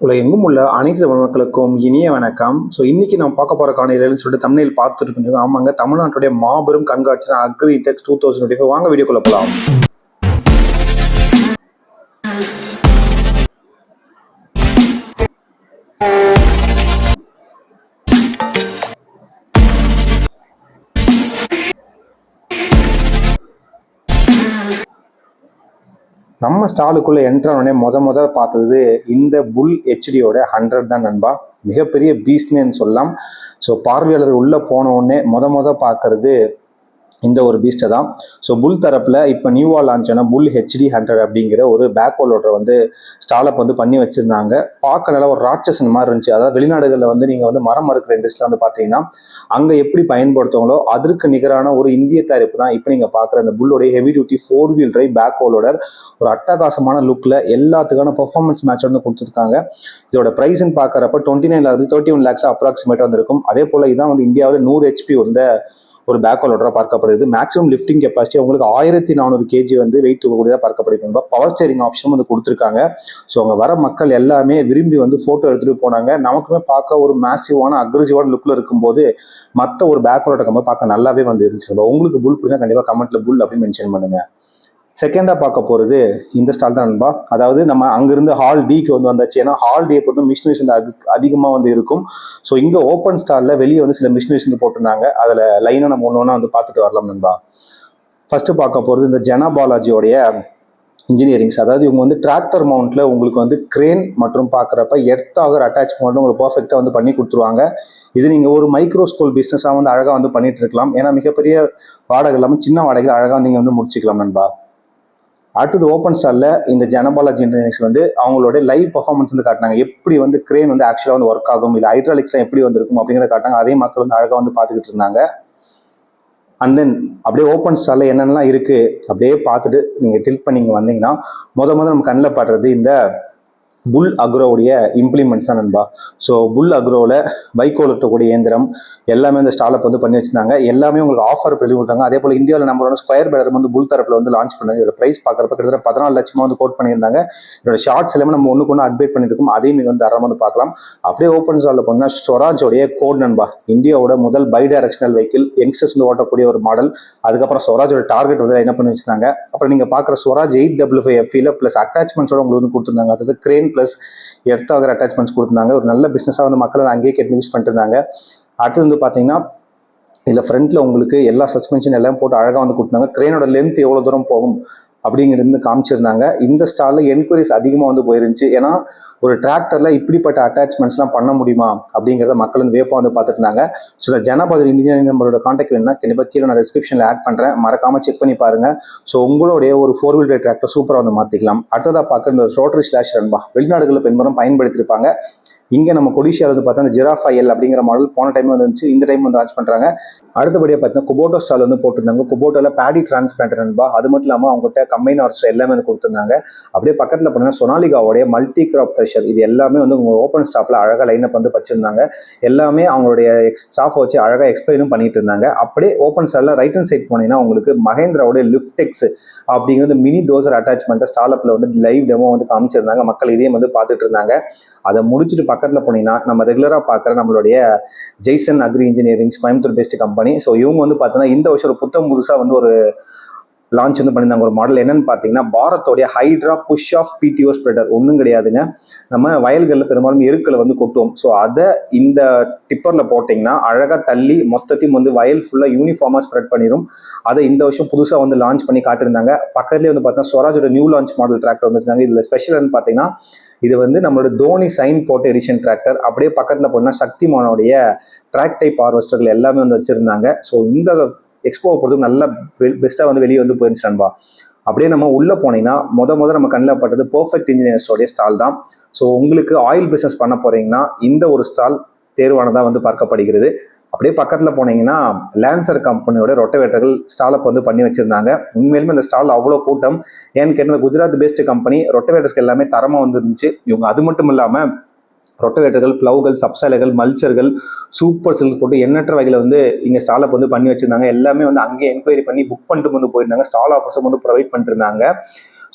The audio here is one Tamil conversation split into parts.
உலகெங்கும் உள்ள அனைத்து தமிழ் மக்களுக்கும் இனிய வணக்கம். ஸோ இன்னைக்கு நம்ம பார்க்க போற காணொலிகள்னு சொல்லிட்டு தமிழில் பார்த்துட்டு இருக்கோம் ஆமாங்க தமிழ்நாட்டுடைய மாபெரும் கண்காட்சி அக்ரி டெக்ஸ் டூ தௌசண்ட் வாங்க வீடியோக்குள்ள போகலாம் நம்ம ஸ்டாலுக்குள்ளே என்ட்ரானே முத முத பார்த்தது இந்த புல் ஹெச்டியோட ஹண்ட்ரட் தான் நண்பா. மிகப்பெரிய பீஸ்ட்னு சொல்லலாம். ஸோ பார்வையாளர் உள்ளே போன உடனே முத முத பார்க்கறது இந்த ஒரு பீஸ்ட்டை தான். ஸோ புல் தரப்பில் இப்போ நியூவாக லான்ச் ஆன புல் ஹெச்டி ஹண்ட்ரட் அப்படிங்கிற ஒரு பேக் ஹோல்டர் வந்து ஸ்டாலப் வந்து பண்ணி வச்சுருந்தாங்க. பார்க்க நல்லா ஒரு ராட்சசன் மாதிரி இருந்துச்சு. அதாவது வெளிநாடுகளில் வந்து நீங்கள் வந்து மரம் மறுக்கிற இண்டஸ்ட்ரியில் வந்து பார்த்தீங்கன்னா அங்கே எப்படி பயன்படுத்துவாங்களோ அதற்கு நிகரான ஒரு இந்திய தயாரிப்பு தான் இப்போ நீங்கள் பார்க்குற அந்த புல்லோடைய heavy duty four wheel drive back ஓலோட ஒரு அட்டகாசமான லுக்கில் எல்லாத்துக்கான பெர்ஃபார்மன்ஸ் மேட்ச் வந்து கொடுத்துருக்காங்க. இதோட ப்ரைஸ்ன்னு பார்க்குறப்ப twenty nine lakhs thirty one lakhs அப்ராக்சிமேட்டாக வந்திருக்கும். அதே போல் இதான் வந்து இந்தியாவில் நூறு ஹெச்பி வந்த ஒரு பேக் லோடராக பார்க்கப்படுது. மேக்ஸிமம் லிஃப்டிங் கெப்பாசிட்டி உங்களுக்கு ஆயிரத்தி நானூறு கேஜி வந்து வெயிட் தூக்கக்கூடியதாக பார்க்கப்படுது பவர் ஸ்டேரிங் ஆப்ஷனும் வந்து கொடுத்துருக்காங்க. ஸோ அங்கே வர மக்கள் எல்லாமே விரும்பி வந்து ஃபோட்டோ எடுத்துகிட்டு போனாங்க. நமக்குமே பார்க்க ஒரு மேசிவான அக்ரெசிவான லுக்கில் இருக்கும்போது மற்ற ஒரு பேக் ஹோல்டர் கம்பெனி பார்க்க நல்லாவே வந்து இருந்துச்சு. உங்களுக்கு புல் பிடிச்சா கண்டிப்பாக கமெண்ட்டில் புல் அப்படின்னு மென்ஷன் பண்ணுங்கள் செகண்டாக பார்க்க போகிறது இந்த ஸ்டால் தான் நண்பா. அதாவது நம்ம அங்கிருந்து ஹால் டிக்கு வந்து வந்தாச்சு. ஏன்னா ஹால் டியை பொறுத்து மிஷினரிஸ் வந்து அதிகமாக வந்து இருக்கும். ஸோ இங்கே ஓப்பன் ஸ்டாலில் வெளியே வந்து சில மிஷினரிஸ் வந்து போட்டிருந்தாங்க. அதில் லைனாக நம்ம ஒன்று ஒன்றா வந்து பார்த்துட்டு வரலாம் நண்பா. ஃபஸ்ட்டு பார்க்க போகிறது இந்த ஜனா பாலாஜியோடைய இன்ஜினியரிங்ஸ் அதாவது இவங்க வந்து டிராக்டர் மவுண்ட்ல உங்களுக்கு வந்து கிரேன் மற்றும் பார்க்குறப்ப எர்த் அட்டாச் அட்டாச்மெண்ட் உங்களுக்கு பர்ஃபெக்டாக வந்து பண்ணி கொடுத்துருவாங்க. இது நீங்கள் ஒரு மைக்ரோ ஸ்கூல் பிஸ்னஸாக வந்து அழகாக வந்து பண்ணிட்டு இருக்கலாம். ஏன்னா மிகப்பெரிய வாடகை இல்லாமல் சின்ன வாடகையில் அழகாக நீங்கள் வந்து முடிச்சுக்கலாம் நண்பா. அடுத்தது ஓப்பன் ஸ்டாலில் இந்த ஜனபாலாஜி இன்ஜினியரிங்ஸ் வந்து அவங்களோட லைவ் பர்ஃபார்மன்ஸ் வந்து காட்டினாங்க. எப்படி வந்து கிரேன் வந்து ஆக்சுவலாக வந்து ஒர்க் ஆகும் இல்லை ஹைட்ராலிக்ஸ்லாம் எப்படி வந்திருக்கும் அப்படிங்கிறத காட்டினாங்க. அதே மக்கள் வந்து அழகாக வந்து பார்த்துக்கிட்டு இருந்தாங்க. அண்ட் தென் அப்படியே ஓப்பன் ஸ்டாலில் என்னென்னலாம் இருக்குது அப்படியே பார்த்துட்டு நீங்கள் டில்ட் பண்ணி இங்கே வந்தீங்கன்னா முத முதல் நம்ம கண்ணில் பாடுறது இந்த புல் அக்ரோவுடைய இம்ப்ளிமெண்ட்ஸ் தான் நண்பா. ஸோ புல் அக்ரோவில் வைக்கோல் இருக்கக்கூடிய இயந்திரம் எல்லாமே இந்த ஸ்டாலப் வந்து பண்ணி வச்சிருந்தாங்க. எல்லாமே உங்களுக்கு ஆஃபர் பண்ணி விட்டாங்க அதே போல் இந்தியாவில் நம்மளோட ஸ்கொயர் பேலர் வந்து புல் தரப்பில் வந்து லான்ச் பண்ணது. இதோட ப்ரைஸ் பார்க்குறப்ப கிட்டத்தட்ட பதினாலு லட்சமாக வந்து கோட் பண்ணியிருந்தாங்க. இதோட ஷார்ட்ஸ் எல்லாமே நம்ம ஒன்றுக்கு ஒன்று அப்டேட் பண்ணியிருக்கோம் அதையும் நீங்கள் வந்து தரமாக வந்து பார்க்கலாம். அப்படியே ஓப்பன் ஸ்டாலில் போனால் ஸ்வராஜோடைய கோட் நண்பா. இந்தியாவோட முதல் பை டைரக்ஷனல் வெஹிக்கிள் யங்ஸ்டர்ஸ் வந்து ஓட்டக்கூடிய ஒரு மாடல் அதுக்கப்புறம் ஸ்வராஜோட டார்கெட் வந்து என்ன பண்ணி வச்சிருந்தாங்க? அப்புறம் நீங்கள் பார்க்குற ஸ்வராஜ் எயிட் டபுள் ஃபைவ் எஃப்இல ப்ளஸ் அட்டாச்மெண்ட்ஸோட உங்களுக்கு வந்து கொடுத்துருந்தாங்க. அதாவது கிரேன் ப்ளஸ் எர்த் ஆகிற அட்டாச்மெண்ட்ஸ் கொடுத்துருந்தாங்க. ஒரு நல்ல பிஸ்னஸாக வந்து மக்கள் அங்கேயே கேட்டு யூஸ் பண்ணிட்டு இருந்தாங்க அடுத்து வந்து பார்த்தீங்கன்னா இதில் ஃப்ரண்ட்டில் உங்களுக்கு எல்லா சஸ்பென்ஷன் எல்லாம் போட்டு அழகாக வந்து கொடுத்தாங்க க்ரெயினோட லென்த் எவ்வளோ தூரம் போகும்? அப்படிங்கிறது காமிச்சிருந்தாங்க. இந்த ஸ்டாலில் என்கொயரிஸ் அதிகமாக வந்து போயிருந்துச்சு. ஏன்னா ஒரு டிராக்டரில் இப்படிப்பட்ட அட்டாச்மெண்ட்ஸ்லாம் பண்ண முடியுமா? அப்படிங்கிறத மக்கள் வந்து வேப்பாக வந்து பார்த்துட்டு இருந்தாங்க. ஸோ இந்த ஜனபதி இன்ஜினியரிங் நம்மளோட காண்டாக்ட் வேணும்னா கண்டிப்பாக கீழே நான் டிஸ்கிரிப்ஷனில் ஆட் பண்ணுறேன் மறக்காமல் செக் பண்ணி பாருங்க. ஸோ உங்களுடைய ஒரு ஃபோர் வீலர் டிராக்டர் சூப்பராக வந்து மாற்றிக்கலாம் அடுத்ததாக பார்க்குற இந்த ரோட்டரி ஸ்லாஷ் ரன்பா வெளிநாடுகளில் பெரும்பாலும் பயன்படுத்தியிருப்பாங்க. இங்கே நம்ம கொடிஷியாவில் வந்து பார்த்தா அந்த ஜிராஃபா எல் அப்படிங்கிற மாடல் போன டைம் வந்துச்சு இந்த டைம் வந்து லான்ச் பண்ணுறாங்க அடுத்தபடியாக பார்த்தீங்கன்னா குபோட்டோ ஸ்டால் வந்து போட்டிருந்தாங்க. குபோட்டோவில் பேடி டிரான்ஸ்பிளான்ட் நண்பா அது மட்டும் இல்லாமல் அவங்ககிட்ட கம்பைன் ஆர்ஸ் எல்லாமே வந்து கொடுத்துருந்தாங்க. அப்படியே பக்கத்தில் பார்த்தீங்கன்னா சொனாலிகாவோடைய மல்டி கிராப் த்ரெஷர் இது எல்லாமே வந்து உங்கள் ஓப்பன் ஸ்டாப்பில் அழகாக லைனப் வந்து வச்சுருந்தாங்க. எல்லாமே அவங்களுடைய எக்ஸ் ஸ்டாஃப் வச்சு அழகாக எக்ஸ்பிளைனும் பண்ணிட்டு இருந்தாங்க. அப்படியே ஓப்பன் ஸ்டாலில் ரைட் ஹண்ட் சைட் போனீங்கன்னா உங்களுக்கு மகேந்திராவுடைய லிஃப்டெக்ஸ் அப்படிங்கிறது மினி டோசர் அட்டாச்மெண்ட்டை ஸ்டாலப்பில் வந்து லைவ் டெமோ வந்து காமிச்சிருந்தாங்க. மக்கள் இதையும் வந்து பார்த்துட்டு இருந்தாங்க. அதை முடிச்சுட்டு பக்கத்தில் போனீங்கன்னா நம்ம ரெகுலராக பார்க்குற நம்மளுடைய Jaison agri engineerings Coimbatore based company so இவங்க வந்து பார்த்தோன்னா இந்த வருஷம் ஒரு புத்தம் புதுசாக வந்து ஒரு லான்ச் வந்து பண்ணியிருந்தாங்க. ஒரு மாடல் என்னன்னு பார்த்தீங்கன்னா பாரத்தோடைய hydra push off PTO spreader ஒன்றும் கிடையாதுங்க. நம்ம வயல்களில் பெரும்பாலும் எருக்களை வந்து கொட்டுவோம். ஸோ அதை இந்த டிப்பரில் போட்டிங்கன்னா அழகாக தள்ளி மொத்தத்தையும் வந்து வயல் ஃபுல்லாக யூனிஃபார்மாக ஸ்ப்ரெட் பண்ணிடும் அதை இந்த வருஷம் புதுசாக வந்து லான்ச் பண்ணி காட்டியிருந்தாங்க. பக்கத்துலேயே வந்து பார்த்தீங்கன்னா ஸ்வராஜோட நியூ லான்ச் மாடல் டிராக்டர் வந்துருந்தாங்க இதில் ஸ்பெஷல்னு பார்த்தீங்கன்னா இது வந்து நம்மளோட தோனி சைன் போட்ட எடிஷன் டிராக்டர் அப்படியே பக்கத்தில் போனால் சக்திமானோடைய ட்ராக் டைப் ஹார்வெஸ்டர்கள் எல்லாமே வந்து வச்சுருந்தாங்க. ஸோ இந்த எக்ஸ்போவை பொறுத்து நல்ல பெஸ்ட்டாக வந்து வெளியே வந்து போயிருந்துச்சு நண்பா. அப்படியே நம்ம உள்ளே போனீங்கன்னா முத முத நம்ம கண்ணில் பட்டது பர்ஃபெக்ட் இன்ஜினியர்ஸோடைய ஸ்டால் தான். ஸோ உங்களுக்கு ஆயில் பிஸ்னஸ் பண்ண போறீங்கன்னா இந்த ஒரு ஸ்டால் தேர்வானதாக வந்து பார்க்கப்படுகிறது. அப்படியே பக்கத்தில் போனீங்கன்னா லேன்சர் கம்பெனியோட ரொட்டவேட்டர்கள் ஸ்டாலப் வந்து பண்ணி வச்சுருந்தாங்க. உண்மையிலுமே இந்த ஸ்டால் அவ்வளோ கூட்டம். ஏன்னு கேட்டால் குஜராத் பேஸ்டு கம்பெனி ரொட்டவேட்டர்ஸ்க்கு எல்லாமே தரமாக வந்துருந்துச்சு. இவங்க அது மட்டும் இல்லாமல் ரொட்டவேட்டர்கள் ப்ளவுகள் சப்சைலர்கள் மல்ச்சர்கள் சூப்பர் சில்க் போட்டு எண்ணற்ற வகையில் வந்து இங்கே ஸ்டாலப் வந்து பண்ணி வச்சுருந்தாங்க. எல்லாமே வந்து அங்கேயே என்கொயரி பண்ணி புக் பண்ணிட்டு வந்து போயிருந்தாங்க. ஸ்டால் ஆஃபர்ஸும் வந்து ப்ரொவைட் பண்ணிருந்தாங்க.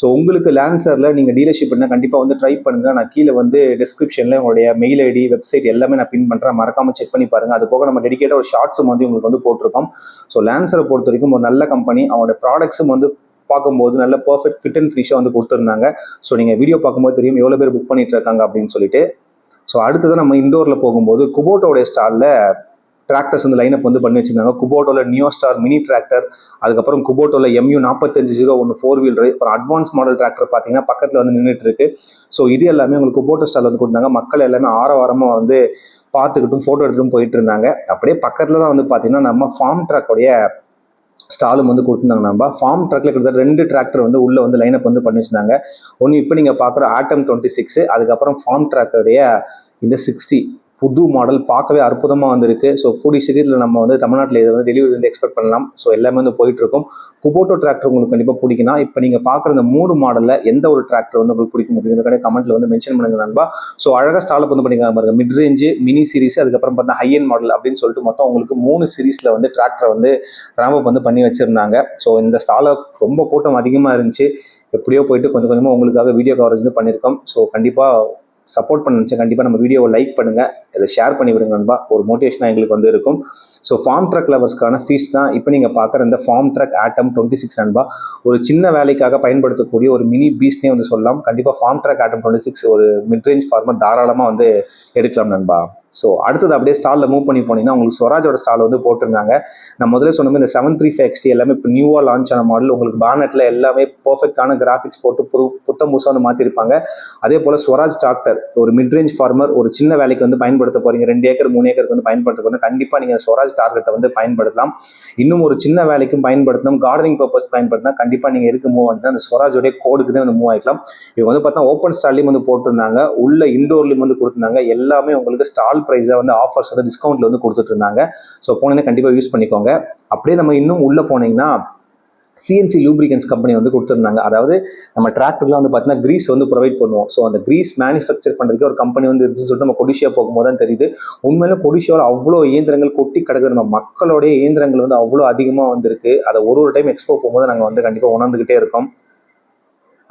ஸோ உங்களுக்கு லேன்சரில் நீங்கள் டீலர்ஷிப் பண்ணால் கண்டிப்பாக வந்து ட்ரை பண்ணுங்கள் நான் கீழே வந்து டிஸ்கிரிப்ஷனில் உங்களுடைய மெயில் ஐடி வெப்சைட் எல்லாமே நான் பின் பண்ணுறேன் மறக்காமல் செக் பண்ணி பாருங்கள் அது போக நம்ம டெடிக்கேட்டாக ஒரு ஷார்ட்ஸும் வந்து உங்களுக்கு வந்து போட்டிருக்கோம். ஸோ லேன்சரை பொறுத்த வரைக்கும் ஒரு நல்ல கம்பெனி அவங்களோட ப்ராடக்ட்ஸும் வந்து பார்க்கும்போது நல்ல பர்ஃபெக்ட் ஃபிட் அண்ட் ஃபினிஷாக வந்து கொடுத்துருந்தாங்க. ஸோ நீங்கள் வீடியோ பார்க்கும்போது தெரியும் எவ்வளோ பேர் புக் பண்ணிட்டு இருக்காங்க அப்படின்னு சொல்லிட்டு. ஸோ அடுத்தது நம்ம இண்டோரில் போகும்போது குபோட்டோடைய ஸ்டாலில் டிராக்டர்ஸ் வந்து லைனப் வந்து பண்ணி வச்சிருந்தாங்க. குபோட்டோவில் நியோ ஸ்டார் மினி டிராக்டர் அதுக்கப்புறம் குபோட்டோவில் எம்யூ நாற்பத்தஞ்சு ஜீரோ ஒன்று ஃபோர் வீலர் அப்புறம் அட்வான்ஸ் மாடல் டிராக்டர் பார்த்தீங்கன்னா பக்கத்தில் வந்து நின்றுட்டு இருக்கு ஸோ இது எல்லாமே உங்களுக்கு குபோட்டோ ஸ்டால் வந்து கொடுத்தாங்க. மக்கள் எல்லாமே ஆரவாரமாக வந்து பார்த்துக்கிட்டும் ஃபோட்டோ எடுத்துகிட்டும் போயிட்டு இருந்தாங்க. அப்படியே பக்கத்தில் தான் வந்து பார்த்தீங்கன்னா நம்ம ஃபார்ம் ட்ராக்கோடைய ஸ்டாலும் வந்து கொடுத்துருந்தாங்க நம்ம. ஃபார்ம் ட்ரக்கில் கிட்டத்தட்ட ரெண்டு டிராக்டர் வந்து உள்ளே வந்து லைனப் வந்து பண்ணி வச்சிருந்தாங்க. ஒன்று இப்போ நீங்கள் பார்க்குற ஆட்டம் டுவெண்ட்டி சிக்ஸ் அதுக்கப்புறம் ஃபார்ம் ட்ராக்கோடைய இந்த சிக்ஸ்டி புது மாடல் பார்க்கவே அற்புதமாக வந்திருக்கு. ஸோ கூடிய சீக்கிரத்தில் நம்ம வந்து தமிழ்நாட்டில் இதை வந்து டெலிவரி வந்து எக்ஸ்பெக்ட் பண்ணலாம். ஸோ எல்லாமே வந்து போயிட்டு இருக்கும் குபோட்டோ டிராக்டர் உங்களுக்கு கண்டிப்பாக பிடிக்குன்னா இப்போ நீங்கள் பார்க்குற இந்த மூணு மாடலில் எந்த ஒரு டிராக்டர் வந்து உங்களுக்கு பிடிக்கும் அப்படிங்கிறத கமெண்ட்ல வந்து மென்ஷன் பண்ணுங்க நண்பா. ஸோ அழகாக ஸ்டாலப் வந்து பண்ணிக்கலாம் பாருங்க. மிட் ரேஞ்சு மினி சீரிஸ் அதுக்கப்புறம் பார்த்தா ஹையன் மாடல் அப்படின்னு சொல்லிட்டு மொத்தம் உங்களுக்கு மூணு சீரிஸில் வந்து டிராக்டரை வந்து ரேம்ப் வந்து பண்ணி வச்சிருந்தாங்க. ஸோ இந்த ஸ்டாலை ரொம்ப கூட்டம் அதிகமாக இருந்துச்சு. எப்படியோ போயிட்டு கொஞ்சம் கொஞ்சமாக உங்களுக்காக வீடியோ கவரேஜ் வந்து பண்ணியிருக்கோம். ஸோ கண்டிப்பாக சப்போர்ட் பண்ண நினச்சா கண்டிப்பாக நம்ம வீடியோவை லைக் பண்ணுங்கள் இதை ஷேர் பண்ணி விடுங்க நண்பா. ஒரு மோட்டிவேஷனாக எங்களுக்கு வந்து இருக்கும். ஸோ ஃபார்ம் ட்ரக் லவர்ஸ்க்கான ஃபீஸ் தான் இப்போ நீங்கள் பார்க்குற இந்த ஃபார்ம் ட்ரக் ஆட்டம் டுவெண்ட்டி சிக்ஸ் நண்பா. ஒரு சின்ன வேலைக்காக பயன்படுத்தக்கூடிய ஒரு மினி பீஸ்னே வந்து சொல்லலாம். கண்டிப்பாக ஃபார்ம் ட்ரக் ஆட்டம் டுவெண்ட்டி சிக்ஸ் ஒரு மிட்ரேஞ்ச் ஃபார்மர் தாராளமாக வந்து எடுக்கலாம் நண்பா. ஸோ அடுத்தது அப்படியே ஸ்டாலில் மூவ் பண்ணி போனீங்கன்னா உங்களுக்கு ஸ்வராஜோட ஸ்டால் வந்து போட்டிருந்தாங்க. நான் முதல்ல சொன்னமே இந்த செவன் த்ரீ ஃபைவ் எக்ஸ்டி எல்லாமே இப்போ நியூவாக லான்ச் ஆன மாடல் உங்களுக்கு பானட்டில் எல்லாமே பர்ஃபெக்டான கிராஃபிக்ஸ் போட்டு புது புத்தம் புதுசாக வந்து மாற்றிருப்பாங்க அதே போல் ஸ்வராஜ் டாக்டர் ஒரு மிட் ரேஞ்ச் ஃபார்மர் ஒரு சின்ன வேலைக்கு வந்து பயன்படுத்த போகிறீங்க ரெண்டு ஏக்கர் மூணு ஏக்கருக்கு வந்து பயன்படுத்த போறீங்க. கண்டிப்பாக நீங்கள் ஸ்வராஜ் டார்கெட்டை வந்து பயன்படுத்தலாம். இன்னும் ஒரு சின்ன வேலைக்கும் பயன்படுத்தணும். கார்டனிங் பர்பஸ் பயன்படுத்தினா கண்டிப்பாக நீங்கள் எதுக்கு மூவ் ஆகிட்டு அந்த ஸ்வராஜோடைய கோடுக்கு தான் வந்து மூவ் ஆகிக்கலாம் இவங்க வந்து பார்த்தா ஓப்பன் ஸ்டால்லையும் வந்து போட்டிருந்தாங்க. உள்ள இண்டோர்லையும் வந்து கொடுத்துருந்தாங்க. எல்லாமே உங்களுக்கு ஸ்டால் ப்ரைஸை வந்து ஆஃபர்ஸ் வந்து டிஸ்கவுண்ட்ல வந்து கொடுத்துட்டு இருந்தாங்க ஸோ போனீங்கன்னா கண்டிப்பாக யூஸ் பண்ணிக்கோங்க. அப்படியே நம்ம இன்னும் உள்ளே போனீங்கன்னா சிஎன்சி லூப்ரிகன்ஸ் கம்பெனி வந்து கொடுத்துருந்தாங்க. அதாவது நம்ம டிராக்டர்லாம் வந்து பார்த்தீங்கன்னா கிரீஸ் வந்து ப்ரொவைட் பண்ணுவோம். ஸோ அந்த கிரீஸ் மேனுஃபேக்சர் பண்ணுறதுக்கு ஒரு கம்பெனி வந்து இருந்துச்சுன்னு சொல்லிட்டு நம்ம கொடிஷியா போகும்போது தான் தெரியுது. உண்மையில கொடிஷியாவில் அவ்வளோ இயந்திரங்கள் கொட்டி கிடக்குது. நம்ம மக்களுடைய இயந்திரங்கள் வந்து அவ்வளோ அதிகமாக வந்திருக்கு. அதை ஒரு ஒரு டைம் எக்ஸ்போ போகும்போது நாங்கள் வந்து கண்டிப்பாக உணர்ந்துக்கிட்டே இருக்கோம்.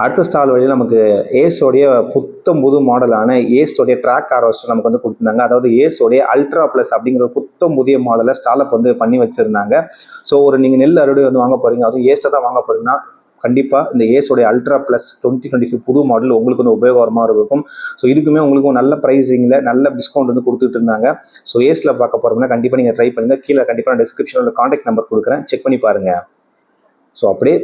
அடுத்த ஸ்டால் வழியில் நமக்கு ஏஸோடைய புத்தம் புது மாடலான ஏஸோடைய ட்ராக் ஆர்வஸ் நமக்கு வந்து கொடுத்துருந்தாங்க. அதாவது ஏஸோடைய அல்ட்ரா ப்ளஸ் அப்படிங்கிற ஒரு புத்தம் புதிய மாடலை ஸ்டாலப் வந்து பண்ணி வச்சுருந்தாங்க. ஸோ ஒரு நீங்கள் நெல் அறுவடை வந்து வாங்க போகிறீங்க அதுவும் ஏஸ்ட்டை தான் வாங்க போகிறீங்கன்னா கண்டிப்பாக இந்த ஏஸோடைய ultra plus twenty twenty five புது மாடல் உங்களுக்கு வந்து உபயோகரமாக இருக்கும். ஸோ இதுக்குமே உங்களுக்கு நல்ல ப்ரைஸிங்கில் நல்ல டிஸ்கவுண்ட் வந்து கொடுத்துட்டு இருந்தாங்க. ஸோ ஏஸில் பார்க்க போகிறோம்னா கண்டிப்பாக நீங்கள் ட்ரை பண்ணுங்கள் கீழே கண்டிப்பாக நான் டிஸ்கிரிப்ஷனில் காண்டாக்ட் நம்பர் கொடுக்குறேன். செக் பண்ணி பாருங்கள் ஸோ அப்படியே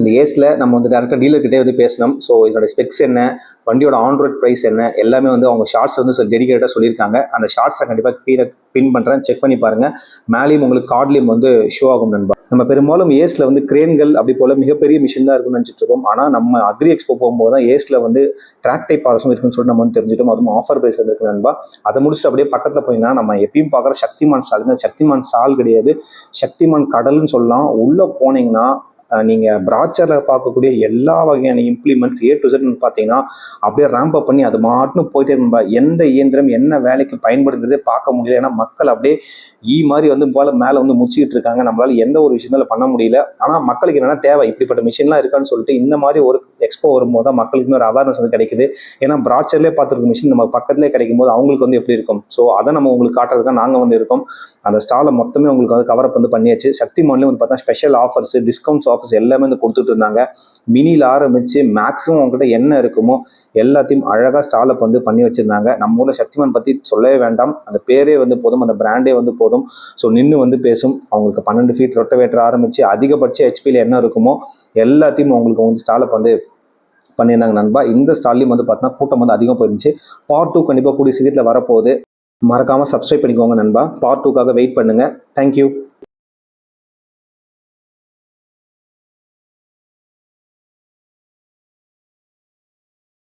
இந்த ஏஸில் நம்ம வந்து டேரெக்டாக டீலர்கிட்டே வந்து பேசணும். ஸோ இதோட ஸ்பெக்ஸ் என்ன வண்டியோட ஆன்ரோட் ப்ரைஸ் என்ன எல்லாமே வந்து அவங்க ஷார்ட்ஸ் வந்து டெடிகேட்டாக சொல்லியிருக்காங்க. அந்த ஷார்ட்ஸை கண்டிப்பாக கீழே பின் பண்ணுறேன் செக் பண்ணி பாருங்கள் மேலேயும் உங்களுக்கு கார்ட்லேயும் வந்து ஷோ ஆகும் நண்பா. நம்ம பெரும்பாலும் ஏஸில் வந்து கிரேன்கள் அப்படி போல் மிகப்பெரிய மிஷின் தான் இருக்கும்னு நினச்சிட்டு இருக்கோம். ஆனால் நம்ம அக்ரி எக்ஸ்போ போகும்போது தான் ஏஸில் வந்து ட்ராக் டைப் ஆர்ஸும் இருக்குன்னு சொல்லிட்டு நம்ம வந்து தெரிஞ்சிட்டோம். அதுவும் ஆஃபர் ப்ரைஸ் வந்துருக்கு நண்பா. அதை முடிச்சுட்டு அப்படியே பக்கத்தில் போயின்னா நம்ம எப்பயும் பார்க்குற சக்திமான் ஸ்டாலுங்க சக்திமான் ஸ்டால் கிடையாது. சக்திமான் கடல்னு சொல்லலாம். உள்ளே போனீங்கன்னா நீங்கள் பிராச்சரில் பார்க்கக்கூடிய எல்லா வகையான இம்ப்ளிமெண்ட்ஸ் ஏ டு செட்னு பார்த்தீங்கன்னா அப்படியே ரேம்ப் பண்ணி அது மாட்டுன்னு போயிட்டே இருந்தா எந்த இயந்திரம் என்ன வேலைக்கு பயன்படுங்கிறதே பார்க்க முடியல. ஏன்னா மக்கள் அப்படியே ஈ மாதிரி வந்து போல மேலே வந்து முச்சிக்கிட்டு இருக்காங்க. நம்மளால எந்த ஒரு விஷயத்தால பண்ண முடியல. ஆனால் மக்களுக்கு என்னன்னா தேவை. இப்படிப்பட்ட மிஷின்லாம் இருக்கான்னு சொல்லிட்டு இந்த மாதிரி ஒரு எக்ஸ்போ வரும்போது தான் மக்களுக்கு ஒரு அவேர்னஸ் வந்து கிடைக்குது. ஏன்னா பிராச்சர்லேயே பார்த்துருக்க மிஷின் நம்ம பக்கத்துலேயே கிடைக்கும் போது அவங்களுக்கு வந்து எப்படி இருக்கும்? ஸோ அதை நம்ம உங்களுக்கு காட்டுறதுக்கு நாங்கள் வந்து இருக்கோம். அந்த ஸ்டாலை மொத்தமே உங்களுக்கு வந்து கவர் அப் வந்து பண்ணியாச்சு. சக்தி மான்லேயும் வந்து பார்த்தா ஸ்பெஷல் ஆஃபர்ஸ் டிஸ்கவுண்ட்ஸ் ஆஃபர்ஸ் எல்லாமே வந்து கொடுத்துட்டு இருந்தாங்க. மினியில் ஆரம்பித்து மேக்ஸிமம் அவங்ககிட்ட என்ன இருக்குமோ எல்லாத்தையும் அழகாக ஸ்டாலப் வந்து பண்ணி வச்சுருந்தாங்க. நம்ம ஊரில் சக்திமான் பற்றி சொல்லவே வேண்டாம். அந்த பேரே வந்து போதும். அந்த பிராண்டே வந்து போதும். ஸோ நின்று வந்து பேசும். அவங்களுக்கு பன்னெண்டு ஃபீட் ரொட்டவேட்டர் ஆரம்பித்து அதிகபட்ச ஹெச்பியில் என்ன இருக்குமோ எல்லாத்தையும் அவங்களுக்கு வந்து ஸ்டாலப் வந்து பண்ணியிருந்தாங்க நண்பா. இந்த ஸ்டால்லையும் வந்து பார்த்தீங்கன்னா கூட்டம் வந்து அதிகம் போயிருந்துச்சு. பார்ட் டூ கண்டிப்பாக கூடிய சீக்கிரத்தில் வரப்போகுது. மறக்காமல் சப்ஸ்கிரைப் பண்ணிக்கோங்க நண்பா. பார்ட் டூக்காக வெயிட் பண்ணுங்கள் தேங்க்யூ